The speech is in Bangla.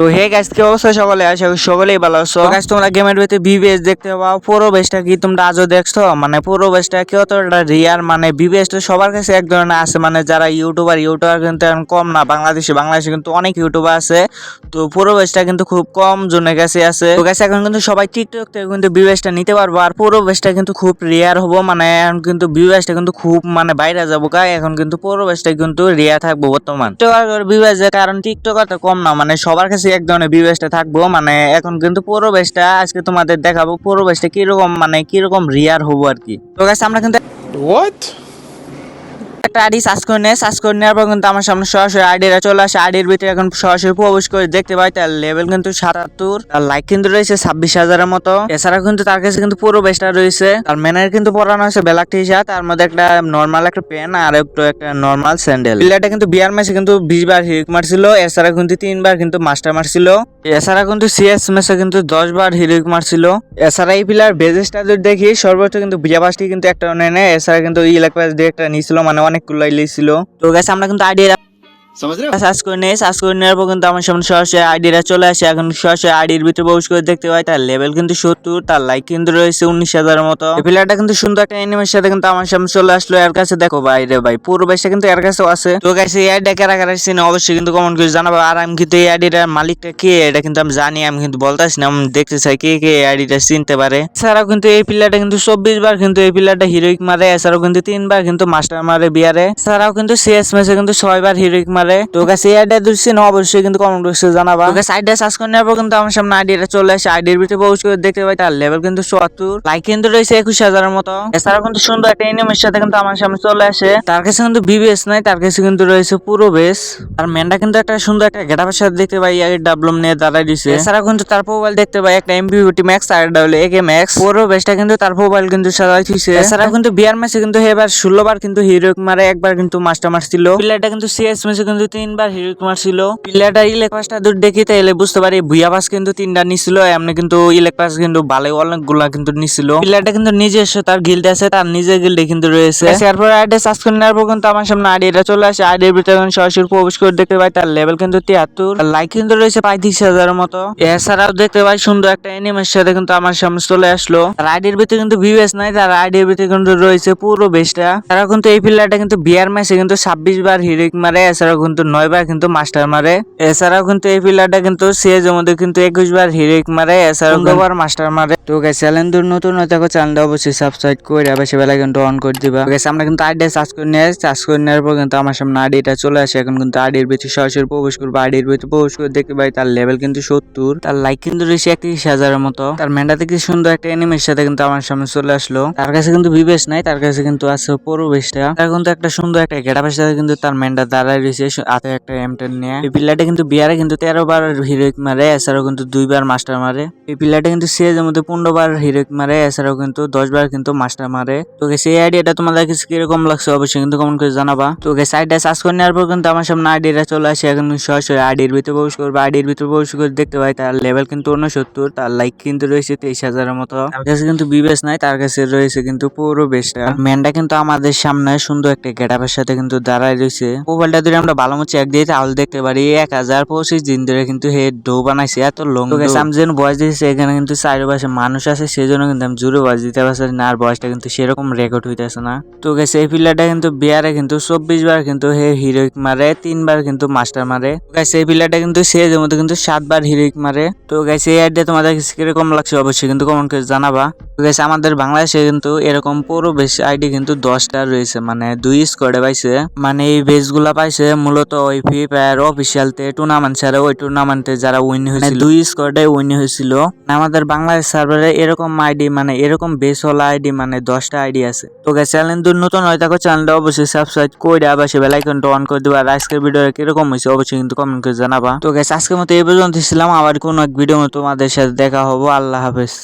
তো হে গাইস কি অবস্থা সকলে? আশা করি সকলেই ভালো আছো। গাইস তোমরা গেমের ভিতরে বিবিএস দেখতে পাও। পুরো বেসটা কি তোমরা আজও দেখছ? মানে পুরো বেসটা কি অতটা রিয়ার মানে বিবিএস তো সবার কাছে এক ধরনের আছে। মানে যারা ইউটিউবার ইউটিউবার কিন্তু এখন কম না। বাংলাদেশে বাংলাদেশে কিন্তু অনেক ইউটিউবার আছে। তো পুরো বেসটা কিন্তু খুব কম জনের কাছে আছে। তো গাইস এখন কিন্তু সবাই টিকটক থেকে কিন্তু বিবেসটা নিতে পারব। আর পুরো বেসটা কিন্তু খুব রিয়ার হব। মানে এখন কিন্তু বিবেসটা কিন্তু খুব মানে বাইরে যাব গা। এখন কিন্তু পুরো বেসটা কিন্তু রিয়ার থাকব বর্তমান। টিকটকার বিবেস কারণ টিকটকার তো কম না। মানে সবার কাছে এক ধরনের বিবেশটা থাকব মানে এখন কিন্তু পুরো বেসটা আজকে তোমাদের দেখাবো পুরো বেসটা কীরকম মানে কীরকম রিয়ার হব আর কি তো গাছ আমরা কিন্তু? একটা আইডি সার্চ করে নেয় সার্চ করে নেওয়ার পর কিন্তু আমার সামনে সরাসরি আইডিটা চলে আসে। আইডির ভিতরে এখন সরাসরি প্রবেশ করে দেখতে পাই, তার লেভেল কিন্তু সাতাত্তর, তার লাইক কিন্তু রয়েছে ছাব্বিশ হাজারের মতো। এছাড়া কিন্তু তার কাছে কিন্তু পুরো বেস্টটা রয়েছে। তার ম্যানের কিন্তু পরানো হয়েছে ব্ল্যাক টি শার্ট তার মধ্যে একটা নর্মাল একটা পেন আর একটু একটা নর্মাল স্যান্ডেল প্লেয়ারটা কিন্তু বিয়ার ম্যাচে কিন্তু বিশ বার হিরিক মারছিল এছাড়া কিন্তু তিনবার কিন্তু মাস্টার মারছিল এছাড়া কিন্তু সিএস ম্যাচে কিন্তু দশ বার হিরোইক মারছিল। এছাড়া এই প্লেয়ার বেজেসটা যদি দেখি, সর্বোচ্চ কিন্তু বিয়াবাসটি কিন্তু একটা নেয় এছাড়া কিন্তু ইলেকট্রাস দিয়ে একটা নিয়েছিল মানে অনেক কুলাই লিয়েছিল তো গেছে আমরা কিন্তু আইডিয়া সার্চ করে নেই সার্চ কিন্তু আমার সামনে সরাসরি আইডিটা চলে আসে এখন সরাসরি আইডির ভিতরে প্রবেশ করে দেখতে পাই তার লেভেল কিন্তু সত্তর তার লাইক কিন্তু রয়েছে উনিশ হাজারের মতো। প্লেয়ারটা কিন্তু সুন্দর একটা এনিমের সাথে কিন্তু আমার সামনে চলে আসলো, এর কাছে দেখো ভাই রে ভাই, পুরো বেশটা কিন্তু এর কাছেও আছে। তো এই আইডিটা কারা কারা চিনে অবশ্যই কিন্তু কমেন্ট করে জানাব। আর আমি কিন্তু এই আইডিটার মালিকটা কে, এটা কিন্তু আমি জানি, আমি কিন্তু বলতেছি না, আমি দেখতে চাই কে কে এই আইডিটা চিনতে পারে। এছাড়াও কিন্তু এই প্লেয়ারটা কিন্তু চব্বিশ বার কিন্তু এই প্লেয়ারটা হিরোইক মারে, এছাড়াও কিন্তু তিনবার কিন্তু মাস্টার মারে বিয়ারে। এছাড়াও কিন্তু সিএস ম্যাচে কিন্তু ছয়বার হিরোইক মারে। তো গাছ এই আইডিয়া দিচ্ছি না অবশ্যই কিন্তু কমেন্ট বক্সে জানাবা। তো গাছ আইডিয়া সার্চ করে পর কিন্তু আমার সামনে আইডিয়াটা চলে আসে। আইডির ভিতরে প্রবেশ করে দেখতে পাই, তার লেভেল কিন্তু চুয়াত্তর। লাইক কিন্তু রয়েছে একুশ হাজারের মতো। এছাড়াও কিন্তু সুন্দর একটা এনিমের সাথে কিন্তু আমার সামনে চলে আসে। তার কাছে কিন্তু বিবিএস নাই, তার কাছে কিন্তু রয়েছে পুরো বেস আর মেনটা কিন্তু একটা সুন্দর একটা গেটাপের সাথে দেখতে পাই আগে ডাবলম নিয়ে দাঁড়াই দিছে এছাড়া কিন্তু তার মোবাইল দেখতে পাই, একটা এমবিউটি ম্যাক্স আর ডাবল একে ম্যাক্স পুরো বেসটা কিন্তু তার মোবাইল কিন্তু সাজাই থুইছে। এছাড়া কিন্তু বিয়ার ম্যাচে কিন্তু এবার ষোলো বার কিন্তু হিরো মারে, একবার কিন্তু মাস্টার মারছিল প্লেয়ারটা কিন্তু সিএস ম্যাচে কিন্তু তিনবার হিরোইক মারছিল প্লেয়ারটা ইলেক পাসটা দূর দেখি তাহলে বুঝতে পারি ভুয়া পাস কিন্তু তিনটা নিছিল এমনি কিন্তু ইলেক পাস কিন্তু ভালো অনেকগুলা কিন্তু নিছিল। প্লেয়ারটা কিন্তু নিজস্ব তার গিল্ড আছে তার নিজের গিল্ডে কিন্তু রয়েছে। এরপর আইডি সার্চ করে নেওয়ার পর কিন্তু আমার সামনে আইডিটা চলে আসে। আইডির ভিতরে এখন সরাসরি প্রবেশ করে দেখতে পাই তার লেভেল কিন্তু তিয়াত্তর। লাইক কিন্তু রয়েছে পঁয়ত্রিশ হাজারের মতো। এছাড়াও দেখতে পাই সুন্দর একটা এনিমের সাথে কিন্তু আমার সামনে চলে আসলো। আর আইডির ভিতরে কিন্তু ভিউএস নাই তার আইডির ভিতরে কিন্তু রয়েছে পুরো বেসটা তারা কিন্তু এই প্লেয়ারটা কিন্তু বিয়ার ম্যাচে কিন্তু ছাব্বিশ বার হিরিক মারে এছাড়াও কিন্তু নয় বার কিন্তু মাস্টার মারে। এছাড়াও কিন্তু এই প্লেয়ারটা কিন্তু সিএজ এর মধ্যে কিন্তু একুশ বার হিরিক মারে এছাড়াও বার মাস্টার মারে। তো গাইস চ্যানেল দূর নতুন হয়ে থাকো চ্যানেলটা অবশ্যই সাবস্ক্রাইব করে বেশি বেলা কিন্তু অন করে দিবা। গাইস আমরা কিন্তু আইডি সার্চ করে নিয়ে সার্চ করে নেওয়ার পর কিন্তু আমার সামনে আইডিটা চলে আসে। এখন কিন্তু আইডির ভিতরে সরাসরি প্রবেশ করব। আইডির ভিতরে প্রবেশ করে দেখতে পাই তার লেভেল কিন্তু সত্তর। তার লাইক কিন্তু রয়েছে একত্রিশ হাজারের মতো। তার মেন্ডাতে কি সুন্দর একটা এনিমের সাথে কিন্তু আমার সামনে চলে আসলো। তার কাছে কিন্তু বিবেশ নাই তার কাছে কিন্তু আছে পরবেশটা। তার কিন্তু একটা সুন্দর একটা গেটাপের সাথে কিন্তু তার মেন্ডা দাঁড়ায় রয়েছে। হাতে একটা এম টেন নিয়ে। এই পিলারটা কিন্তু বিয়ারে কিন্তু তেরো বার হিরোইক মারে, এছাড়াও কিন্তু দুইবার মাস্টার মারে। এই পিলারটা কিন্তু সিএজের মধ্যে পনেরো বার হিরোইক মারে, এছাড়াও কিন্তু দশ বার কিন্তু মাস্টার মারে। তো সেই আইডিয়াটা তোমাদের কাছে কীরকম লাগছে অবশ্যই কিন্তু কমেন্ট করে জানাবা। তো সাইডটা সার্চ করে নেওয়ার পর কিন্তু আমার সামনে আইডিটা চলে আসে। এখন সরাসরি আইডির ভিতরে প্রবেশ করব। আইডির ভিতরে প্রবেশ করে দেখতে পাই তার লেভেল কিন্তু উনসত্তর তার লাইক কিন্তু রয়েছে তেইশ হাজারের মতো। তার কাছে কিন্তু বিবেশ নাই, তার কাছে রয়েছে কিন্তু পুরো বেশটা ম্যানটা কিন্তু আমাদের সামনে সুন্দর একটা গেটাপের সাথে কিন্তু দাঁড়ায় রয়েছে। মোবাইলটা ধরে আমরা ভালো মতো চেক দিয়ে তাহলে দেখতে পারি। এক হাজার পঁচিশ দিন ধরে কিন্তু হে ডো বানাইছে এত লং আমি যেন বয়স দিয়েছি এখানে কিন্তু চারিপাশে মানুষ আছে সেই জন্য কিন্তু আমি জোরে বয়স দিতে পারছি না আর বয়সটা কিন্তু সেরকম রেকর্ড হইতেছে না। তো গেছে এই প্লেয়ারটা কিন্তু বিয়ারে কিন্তু চব্বিশ বার কিন্তু হে হিরোইক মারে তিনবার কিন্তু মাস্টার মারে। গাইছে এই প্লেয়ারটা কিন্তু সেজের মধ্যে কিন্তু সাতবার হিরোইক মারে। তো গাইছে এই আইডিয়া তোমাদের কীরকম লাগছে অবশ্যই কিন্তু কমেন্ট করে জানাবা। তো গাইছে আমাদের বাংলাদেশে কিন্তু এরকম পুরো বেশ আইডি কিন্তু দশটা রয়েছে মানে দুই স্কোয়াডে পাইছে। মানে এই বেসগুলা পাইছে মূলত ওই ফ্রি ফায়ার অফিসিয়াল তে টুর্নামেন্ট ছাড়া ওই টুর্নামেন্টে যারা উইন হয়েছিল। দুই স্কোয়াডে উইন হয়েছিল। আমাদের বাংলাদেশ সার্ভারে এরকম আইডি মানে এরকম বেস হলা আইডি মানে দশটা আইডি আছে। তো গাইছে চ্যানেল নতুন হয় থাকো চ্যানেলটা অবশ্যই সাবস্ক্রাইব করে আবার সে বেলাইকনটা অন করে দেবো আর আজকের ভিডিও কীরকম হয়েছে অবশ্যই কিন্তু কমেন্ট করে জানাবা। তো গাইছে আজকের মতো এই পর্যন্ত ছিলাম। আবার কোনো এক ভিডিও তোমাদের সাথে দেখা হব। আল্লাহ হাফেজ।